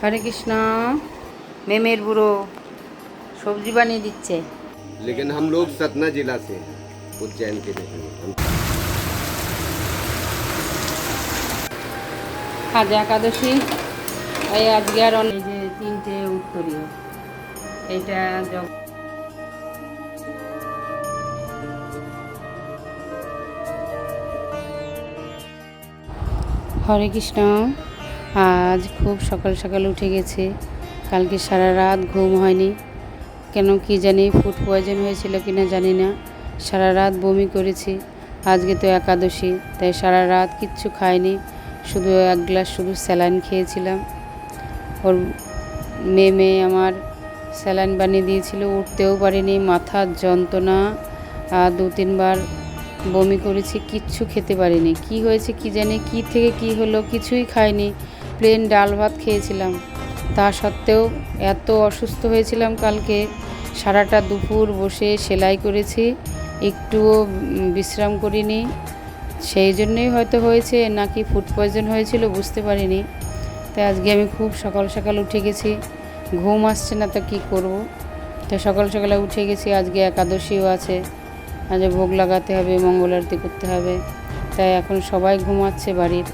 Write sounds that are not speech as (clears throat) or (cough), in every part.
হরে কৃষ্ণ মেমের বুড়ো সবজি বানিয়ে দিচ্ছে लेकिन हम लोग सतना जिला से हैं उज्जैन के रहने वाले। हम আজ একাদশী এই আজকে আর অনেক এই যে তিনটে উত্তরীয় এইটা জগ- হরে কৃষ্ণ আজ খুব সকাল সকাল উঠে গেছে। কালকে সারা রাত ঘুম হয়নি। কেন কি জানি ফুড পয়জন হয়েছিল কিনা জানি না। সারা রাত বমি করেছি। আজকে তো একাদশী, তাই সারা রাত কিচ্ছু খাইনি। শুধু এক গ্লাস শুধু স্যালাইন খেয়েছিলাম। ওর মেয়ে মেয়ে আমার স্যালাইন বানিয়ে দিয়েছিল, উঠতেও পারিনি। মাথার যন্ত্রণা। আর দু তিনবার বমি করেছি, কিচ্ছু খেতে পারিনি। কি হয়েছে কি জানি, কি থেকে কি হলো কিছুই খাইনি। প্লেন ডাল ভাত খেয়েছিলাম। তা সত্ত্বেও এত অসুস্থ হয়েছিলাম কালকে। সারাটা দুপুর বসে সেলাই করেছি, একটুও বিশ্রাম করিনি। সেই জন্যই হয়তো হয়েছে, নাকি ফুড পয়জন হয়েছিল বুঝতে পারিনি। তাই আজকে আমি খুব সকাল সকাল উঠে গেছি। ঘুম আসছে না তো কী করব? তো সকাল সকালে উঠে গেছি, আজকে একাদশীও আছে। আজ ভোগ লাগাতে হবে, মঙ্গল আরতি করতে হবে। তাই এখন সবাই ঘুমাচ্ছে বাড়ির।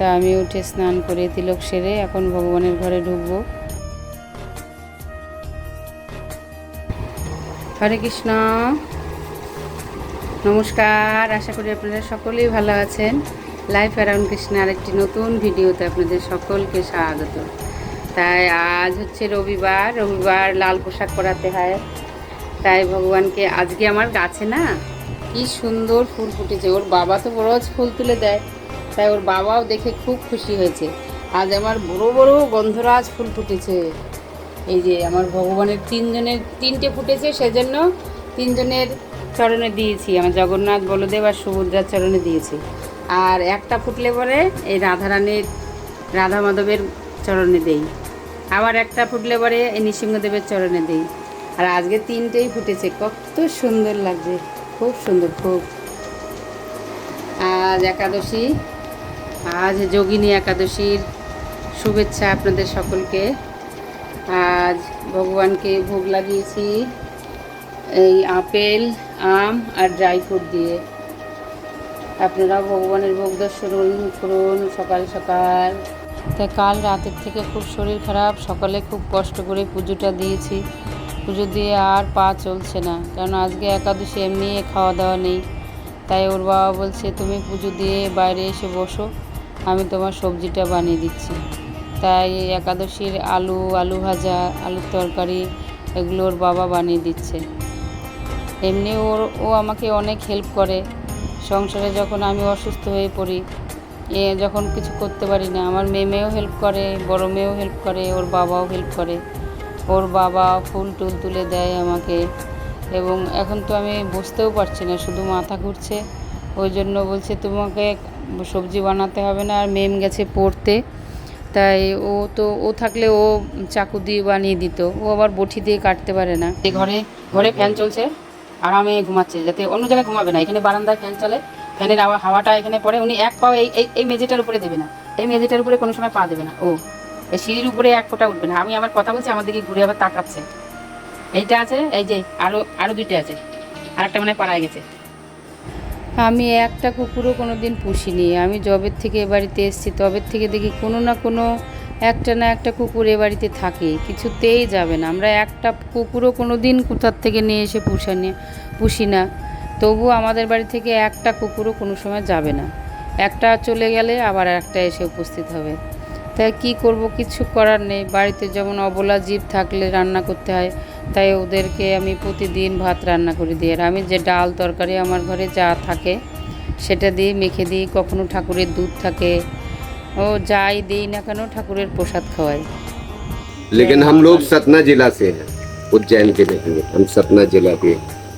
তাই আমি উঠে স্নান করে তিলক সেরে এখন ভগবানের ঘরে ঢুকবো। হরে কৃষ্ণ। নমস্কার, আশা করি আপনারা সকলেই ভালো আছেন। লাইফ অ্যারাউন্ড কৃষ্ণ আরেকটি নতুন ভিডিওতে আপনাদের সকলকে স্বাগত। তাই আজ হচ্ছে রবিবার রবিবার লাল পোশাক পরাতে হয়। তাই ভগবানকে, আজকে আমার গাছে না কি সুন্দর ফুল ফুটেছে। ওর বাবা তো রোজ ফুল তুলে দেয়। তাই ওর বাবাও দেখে খুব খুশি হয়েছে। আজ আমার বড় বড় গন্ধরাজ ফুল ফুটেছে। এই যে আমার ভগবানের তিনজনের, তিনটে ফুটেছে, সেজন্য তিনজনের চরণে দিয়েছি। আমার জগন্নাথ, বলদেব আর সুভদ্রার চরণে দিয়েছি। আর একটা ফুটলে পরে এই রাধারানীর রাধা মাধবের চরণে দেই। আবার একটা ফুটলে পরে এই নৃসিংহদেবের চরণে দেই। আর আজকে তিনটেই ফুটেছে। কত সুন্দর লাগছে। খুব সুন্দর, খুব। আজ একাদশী। আজ যোগিনী একাদশীর শুভেচ্ছা আপনাদের সকলকে। আজ ভগবানকে ভোগ লাগিয়েছি এই আপেল, আম আর ড্রাই ফ্রুট দিয়ে। আপনারা ভগবানের ভোগ দর্শন করুন সকাল সকাল। তাই কাল রাতের থেকে খুব শরীর খারাপ, সকালে খুব কষ্ট করে পুজোটা দিয়েছি। পুজো দিয়ে আর পা চলছে না, কারণ আজকে একাদশী এমনি খাওয়া দাওয়া নেই। তাই ওর বাবা বলছে, তুমি পুজো দিয়ে বাইরে এসে বসো। আমি তোমার সবজিটা বানিয়ে দিচ্ছি। তাই একাদশীর আলু আলু ভাজা, আলুর তরকারি এগুলো ওর বাবা বানিয়ে দিচ্ছে। এমনি ওর, ও আমাকে অনেক হেল্প করে। সংসারে যখন আমি অসুস্থ হয়ে পড়ি, এ যখন কিছু করতে পারি না, আমার মেয়ে মেয়েও হেল্প করে, বড় মেয়েও হেল্প করে, ওর বাবাও হেল্প করে। ওর বাবা ফুল টুল তুলে দেয় আমাকে এবং এখন তো আমি বসতেও পারছি না, শুধু মাথা ঘুরছে। ওই জন্য বলছে, তোমাকে সবজি বানাতে হবে না, আর মেম গেছে পড়তে। তাই ও তো, ও থাকলে ও চাকু দিয়ে বানিয়ে দিত। ও আবার বটি দিয়ে কাটতে পারে না। এই ঘরে ঘরে ফ্যান চলছে, আরামে ঘুমাচ্ছে, যাতে অন্য জায়গায় ঘুমাবে না। এখানে বারান্দায় ফ্যান চলে, ফ্যানের হাওয়া- হাওয়াটা এখানে পড়ে। উনি এক পাও এই, এই- মেঝেটার উপরে দেবে না। এই মেঝেটার উপরে কোনো সময় পা দেবে না। ও, এই সিঁড়ির উপরে এক ফোঁটা উঠবে না। আমি আবার কথা বলছি, আমার দিকে ঘুরে আবার তাকাচ্ছে। এইটা আছে, এই যে, আরও আরও দুইটা আছে। আর একটা মানে পাড়ায় গেছে। আমি একটা কুকুরও কোনো দিন পুষিনি। আমি জবের থেকে এ বাড়িতে এসেছি, তবের থেকে দেখি কোনো না কোনো একটা না একটা কুকুর এ বাড়িতে থাকে, কিছুতেই যাবে না। আমরা একটা কুকুরও কোনো দিন কোথার থেকে নিয়ে এসে পুষানি পুষি না তবু আমাদের বাড়ি থেকে একটা কুকুরও কোনো সময় যাবে না। একটা চলে গেলে আবার একটা এসে উপস্থিত হবে। তাই কি করব, কিছু করার নেই। বাড়িতে যেমন অবলা জীব থাকলে রান্না করতে হয় তাই ওদেরকে আমি প্রতিদিন ভাত রান্না করে দিই আর আমি যে ডাল তরকারি আমার ঘরে যা থাকে সেটা দিয়ে মেখে দিই কখনো ঠাকুরের দুধ থাকে ও যাই দিই না কেন ঠাকুরের প্রসাদ খাওয়াই लेकिन हम लोग सतना जिला से हैं उज्जैन के रहने वाले। हम सतना जिला के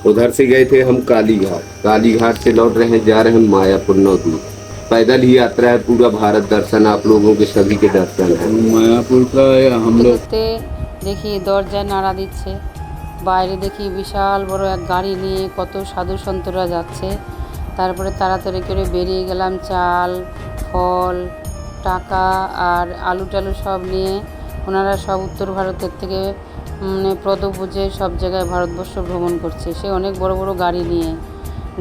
उधर से गए थे हम काली घाट काली घाट से लौट रहे हैं जा रहे हैं मायापुर नौदी पैदल ही यात्रा है पूरा भारत दर्शन आप लोगों के सभी के दर्शन है मायापुर का हम लोग দেখতে দেখি দরজায় নাড়া দিচ্ছে। বাইরে দেখি বিশাল বড় এক গাড়ি নিয়ে কত সাধু সন্তরা যাচ্ছে। তারপরে তাড়াতাড়ি করে বেরিয়ে গেলাম চাল, ফল, টাকা আর আলু টালু সব নিয়ে। ওনারা সব উত্তর ভারতের থেকে মানে পদবুঝে সব জায়গায় ভারতবর্ষ ভ্রমণ করছে। সে অনেক বড় বড় গাড়ি নিয়ে,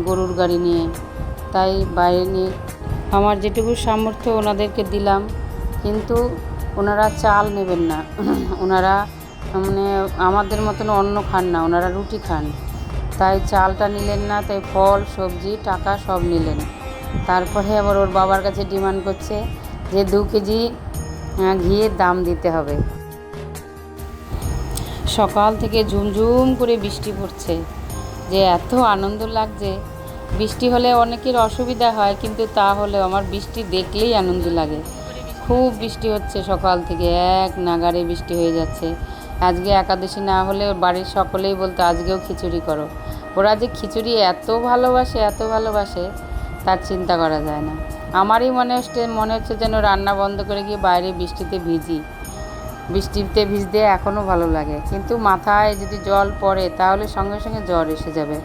গরুর গাড়ি নিয়ে। তাই বাইরে নিয়ে আমার যেটুকু সামর্থ্য ওনাদেরকে দিলাম। কিন্তু ওনারা চাল নেবেন না। (clears throat) ওনারা মানে আমাদের মতন অন্ন খান না, ওনারা রুটি খান। তাই চালটা নিলেন না, তাই ফল, সবজি, টাকা সব নিলেন। তারপরে আবার ওর বাবার কাছে ডিমান্ড করছে যে দু কেজি ঘিয়ের দাম দিতে হবে। সকাল থেকে ঝুমঝুম করে বৃষ্টি পড়ছে। যে এত আনন্দ লাগছে। বৃষ্টি হলে অনেকের অসুবিধা হয়, কিন্তু তা হলেও আমার বৃষ্টি দেখলেই আনন্দ লাগে। খুব বৃষ্টি হচ্ছে সকাল থেকে, এক নাগারে বৃষ্টি হয়ে যাচ্ছে। আজকে একাদশী না হলে বাড়ির সকলেই বলতো, আজকেও খিচুড়ি করো। ওরা যে খিচুড়ি এত ভালোবাসে এত ভালোবাসে, তার চিন্তা করা যায় না। আমারই মনে হচ্ছে মনে হচ্ছে যেন রান্না বন্ধ করে গিয়ে বাইরে বৃষ্টিতে ভিজি। বৃষ্টিতে ভিজতে এখনও ভালো লাগে। কিন্তু মাথায় যদি জল পড়ে, তাহলে সঙ্গে সঙ্গে জ্বর এসে যাবে।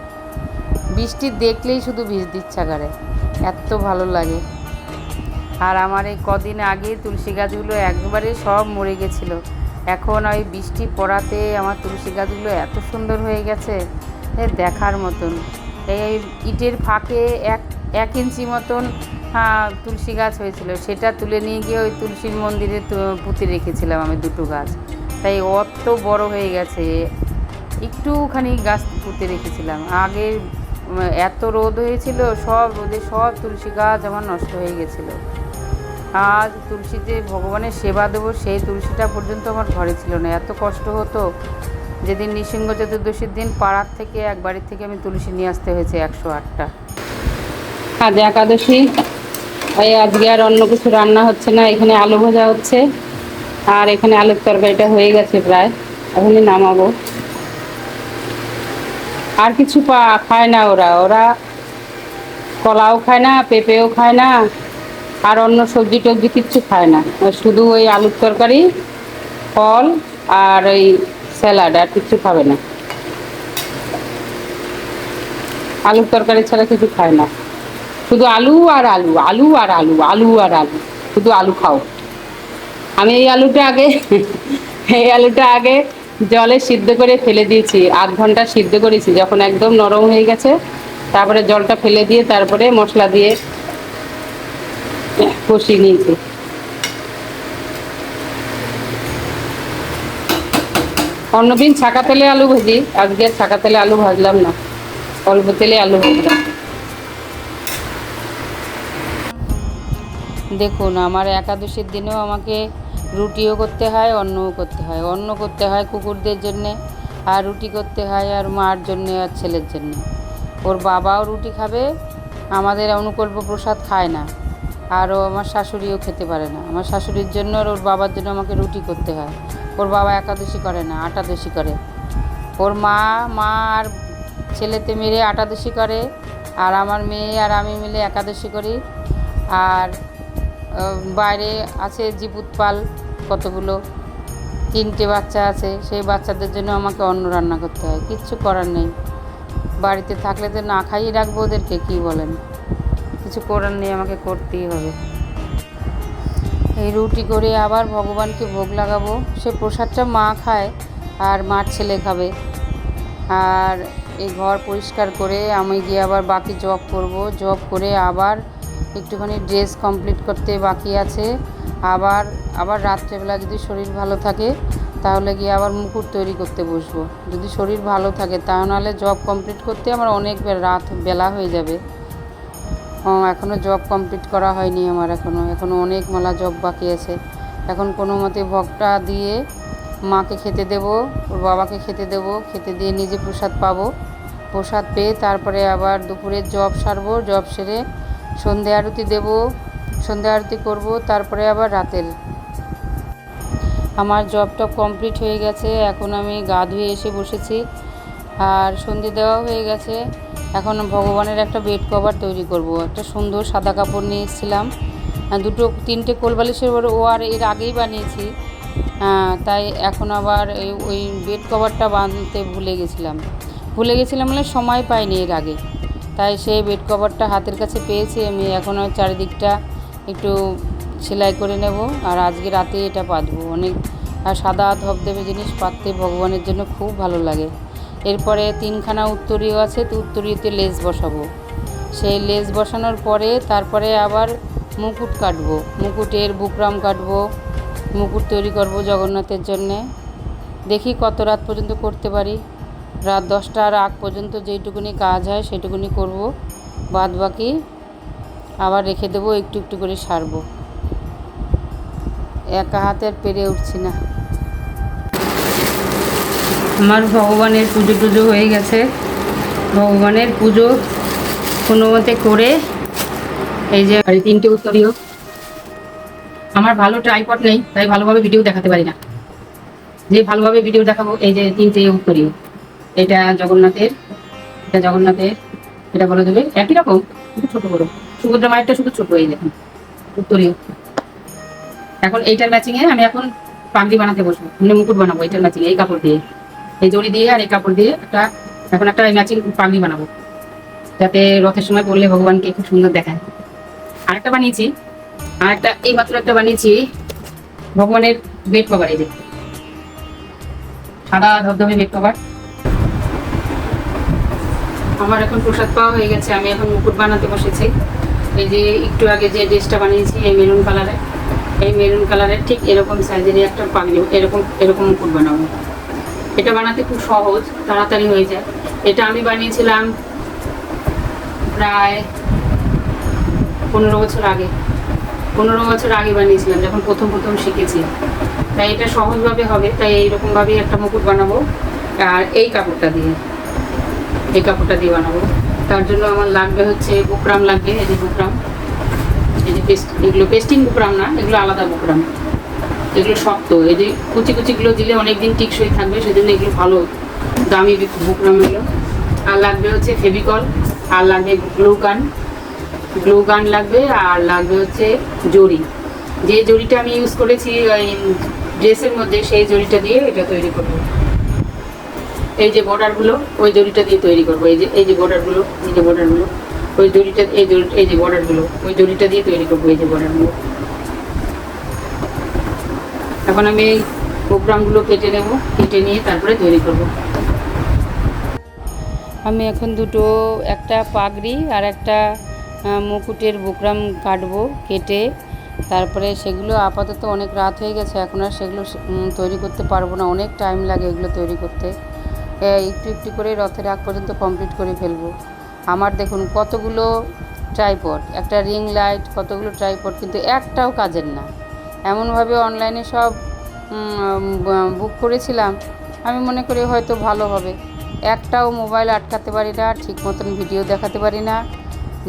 বৃষ্টি দেখলেই শুধু ভিজতে ইচ্ছা করে। এত ভালো লাগে। আর আমার এই কদিন আগে তুলসী গাছগুলো একবারে সব মরে গেছিল। এখন ওই বৃষ্টি পড়াতে আমার তুলসী গাছগুলো এত সুন্দর হয়ে গেছে দেখার মতন। এই ইটের ফাঁকে এক এক ইঞ্চি মতন তুলসী গাছ হয়েছিল। সেটা তুলে নিয়ে গিয়ে ওই তুলসীর মন্দিরে পুঁতে রেখেছিলাম আমি দুটো গাছ। তাই অত বড় হয়ে গেছে, একটুখানি গাছ পুঁতে রেখেছিলাম। আগে, এত রোদ হয়েছিল, সব রোদে সব তুলসী গাছ আমার নষ্ট হয়ে গেছিল। আজ তুলসীতে ভগবানের সেবা দেবো, সেই তুলসীটা পর্যন্ত আমার ঘরে ছিল না। এত কষ্ট হতো। যেদিন নৃসিংহ চতুর্দশীর দিন পাড়ার থেকে এক বাড়ির থেকে আমি তুলসী নিয়ে আসতে হয়েছে একশো আটটা। আজ একাদশী। এই আজকে আর অন্য কিছু রান্না হচ্ছে না। এখানে আলু ভাজা হচ্ছে। আর এখানে আলুর তরকারিটা হয়ে গেছে প্রায়। এখনই নামাবো। আর কিছু পা খায় না ওরা। ওরা কলাও খায় না, পেঁপেও খায় না। আর অন্য সবজি টবজি কিচ্ছু খায় না। শুধু ওই আলুর তরকারি, ফল আর ওই স্যালাড, আর কিচ্ছু খাবে না। আলুর তরকারি ছাড়া কিছু খায় না। শুধু আলু আর আলু আলু আর আলু আলু আর আলু, শুধু আলু খাও। আমি এই আলুটা আগে, এই আলুটা আগে জলে সিদ্ধ করে ফেলে দিয়েছি, আধ ঘণ্টা সিদ্ধ করেছি, যখন একদম নরম হয়ে গেছে, তারপরে জলটা ফেলে দিয়ে তারপরে মশলা দিয়ে কষিয়ে নিয়েছি। অন্যদিন ছাকা তেলে আলু ভাজি, আজকে ছাকা তেলে আলু ভাজলাম না, অল্প তেলে আলু ভাজলাম। দেখুন, আমার একাদশীর দিনেও আমাকে রুটিও করতে হয়, অন্নও করতে হয়। অন্ন করতে হয় কুকুরদের জন্যে, আর রুটি করতে হয় আর মার জন্যে আর ছেলের জন্যে। ওর বাবাও রুটি খাবে, আমাদের অনুকল্প প্রসাদ খায় না। আর ও আমার শাশুড়িও খেতে পারে না। আমার শাশুড়ির জন্য আর ওর বাবার জন্য আমাকে রুটি করতে হয়। ওর বাবা একাদশী করে না, আটাদশী করে। ওর মা মা আর ছেলেতে মেরে আটাদশী করে। আর আমার মেয়ে আর আমি মিলে একাদশী করি। আর বাইরে আছে জিপুতপাল কতগুলো। তিনটে বাচ্চা আছে, সেই বাচ্চাদের জন্য আমাকে অন্ন রান্না করতে হয়। কিচ্ছু করার নেই। বাড়িতে থাকলে তো না খাইয়ে রাখব ওদেরকে, কী বলেন? কিছু করার নেই, আমাকে করতেই হবে। এই রুটি করে আবার ভগবানকে ভোগ লাগাবো। সে প্রসাদটা মা খায় আর মার ছেলে খাবে। আর এই ঘর পরিষ্কার করে আমি গিয়ে আবার বাকি জব করব। জব করে আবার একটুখানি ড্রেস কমপ্লিট করতে বাকি আছে। আবার আবার রাত্রেবেলা যদি শরীর ভালো থাকে, তাহলে গিয়ে আবার মুকুট তৈরি করতে বসবো। যদি শরীর ভালো থাকে, তা নাহলে জব কমপ্লিট করতে আমার অনেক রাত বেলা হয়ে যাবে। এখনও জব কমপ্লিট করা হয়নি আমার এখনও এখনও অনেক মালা জব বাকি আছে। এখন কোনো মতে ভোগটা দিয়ে মাকে খেতে দেব, ওর বাবাকে খেতে দেব, খেতে দিয়ে নিজে প্রসাদ পাবো। প্রসাদ পেয়ে তারপরে আবার দুপুরে জব সারবো জব সেরে সন্ধে আরতি দেব, সন্ধে আরতি করব, তারপরে আবার রাতের। আমার জবটা কমপ্লিট হয়ে গেছে, এখন আমি গা ধুয়ে এসে বসেছি। আর সন্ধে দেওয়া হয়ে গেছে। এখন ভগবানের একটা বেড কভার তৈরি করব। একটা সুন্দর সাদা কাপড় নিয়ে এসেছিলাম। দুটো, তিনটে কোলবালিশের বড় ও আর এর আগেই বানিয়েছি। তাই এখন আবার ওই বেড কভারটা বাঁধতে ভুলে গেছিলাম। ভুলে গেছিলাম মানে সময় পাইনি এর আগে। তাই সেই বেড কভারটা হাতের কাছে পেয়েছি আমি। এখন আর চারিদিকটা একটু সেলাই করে নেব। আর আজকে রাতে এটা বাঁধবো। অনেক আর সাদা ধবধবে জিনিস পাততে ভগবানের জন্য খুব ভালো লাগে। এরপরে তিনখানা উত্তরীয় আছে, তো উত্তরীয়তে লেস বসাবো। সেই লেস বসানোর পরে তারপরে আবার মুকুট কাটবো। মুকুটের বুকরাম কাটবো, মুকুট তৈরি করব জগন্নাথের জন্যে। দেখি কত রাত পর্যন্ত করতে পারি। রাত দশটার আগ পর্যন্ত যেইটুকুনি কাজ হয় সেটুকুনি করব। বাদ বাকি আবার রেখে দেবো, একটু একটু করে সারবো। একা হাতে আর পেরে উঠছি না। আমার ভগবানের পুজো টুজো হয়ে গেছে। ভগবানের পুজো কোনো মতে করে এই যে তিনটে উত্তরীয় আমার ভালো ট্রাইপড নেই, তাই ভালোভাবে ভিডিও দেখাতে পারি না। যে ভালোভাবে ভিডিও দেখাবো, এই যে তিনটে উত্তরীয় এটা জগন্নাথের এটা জগন্নাথের, এটা বলে দেবে একই রকম ছোট বড়। সুভদ্রা মায়েরটা শুধু ছোট, এই দেখুন উত্তরীয় এখন এইটার ম্যাচিংয়ে আমি এখন পাগড়ি বানাতে বসবো মানে মুকুট বানাবো, এইটার ম্যাচিং এই কাপড় দিয়ে। এই জড়ি দিয়ে আর এই কাপড় দিয়ে একটা, এখন একটা ম্যাচিং পাগড়ি বানাবো। যাতে রথের সময় পড়লে ভগবানকে খুব সুন্দর দেখায়। আরেকটা বানিয়েছি, আর একটা, এই মাত্র একটা বানিয়েছি ভগবানের বেড কভার এই সাদা ধবধবে বেড কভার আমার এখন প্রসাদ পাওয়া হয়ে গেছে, আমি এখন মুকুট বানাতে বসেছি। এই যে একটু আগে যে ড্রেসটা বানিয়েছি, এই মেরুন কালারের এই মেরুন কালারের ঠিক এরকম সাইজেরই একটা পাগড়ি, এরকম এরকম মুকুট বানাবো। এটা বানাতে খুব সহজ, তাড়াতাড়ি হয়ে যায়। এটা আমি বানিয়েছিলাম প্রায় পনেরো বছর আগে। পনেরো বছর আগে বানিয়েছিলাম, যখন প্রথম প্রথম শিখেছি। তাই এটা সহজভাবে হবে, তাই এইরকমভাবেই একটা মুকুট বানাবো, আর এই কাপড়টা দিয়ে, এই কাপড়টা দিয়ে বানাবো। তার জন্য আমার লাগবে হচ্ছে বুকরাম লাগবে, এই যে বুকরাম। এই যে পেস্ট, এগুলো পেস্টিং বুকরাম না, এগুলো আলাদা বুকরাম। এগুলো শক্ত, এই যে কুচি কুচিগুলো দিলে অনেকদিন টিকসই থাকবে, সেজন্য এগুলো ভালো দামি বুকরাম এগুলো আর লাগবে হচ্ছে ফেভিকল, আর লাগবে গ্লু গান গ্লু গান লাগবে, আর লাগবে হচ্ছে জড়ি। যে জড়িটা আমি ইউজ করেছি ড্রেসের মধ্যে, সেই জড়িটা দিয়ে এটা তৈরি করব। এই যে বর্ডারগুলো, ওই জড়িটা দিয়ে তৈরি করব। এই যে এই যে বর্ডারগুলো, এই যে বর্ডারগুলো, ওই জড়িটা এই এই যে বর্ডারগুলো, ওই জড়িটা দিয়ে তৈরি করব, এই যে বর্ডারগুলো। এখন আমি এই প্রোগ্রামগুলো কেটে নেব, কেটে নিয়ে তারপরে তৈরি করব। আমি এখন দুটো, একটা পাগড়ি আর একটা মুকুটের বুকরাম কাটবো, কেটে তারপরে সেগুলো আপাতত অনেক রাত হয়ে গেছে, এখন আর সেগুলো তৈরি করতে পারব না, অনেক টাইম লাগে এগুলো তৈরি করতে। একটু একটু করে রথের আগ পর্যন্ত কমপ্লিট করে ফেলব। আমার দেখুন কতগুলো ট্রাইপড, একটা রিং লাইট, কতগুলো ট্রাইপড, কিন্তু একটাও কাজের না। এমনভাবে অনলাইনে সব বুক করেছিলাম। আমি মনে করি হয়তো ভালো হবে। একটাও মোবাইল আটকাতে পারি না, ঠিক মতন ভিডিও দেখাতে পারি না।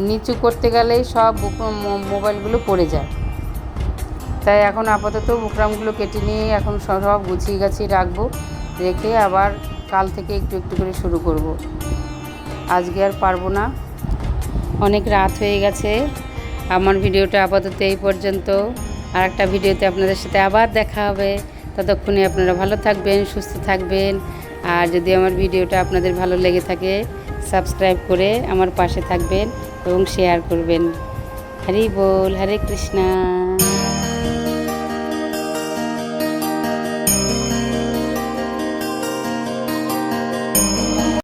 নিচু করতে গেলেই সব বুক মোবাইলগুলো পড়ে যায়। তাই এখন আপাতত বুকরামগুলো কেটে নিয়ে এখন সব গুছিয়ে গাছিয়ে রাখব। রেখে আবার কাল থেকে একটু একটু করে শুরু করব। আজকে আর পারব না। অনেক রাত হয়ে গেছে। আমার ভিডিওটা আপাতত এই পর্যন্ত। আর একটা ভিডিওতে আপনাদের সাথে আবার দেখা হবে। ততক্ষণে আপনারা ভালো থাকবেন, সুস্থ থাকবেন। আর যদি আমার ভিডিওটা আপনাদের ভালো লেগে থাকে, সাবস্ক্রাইব করে আমার পাশে থাকবেন এবং শেয়ার করবেন। হরি বল, হরে কৃষ্ণা।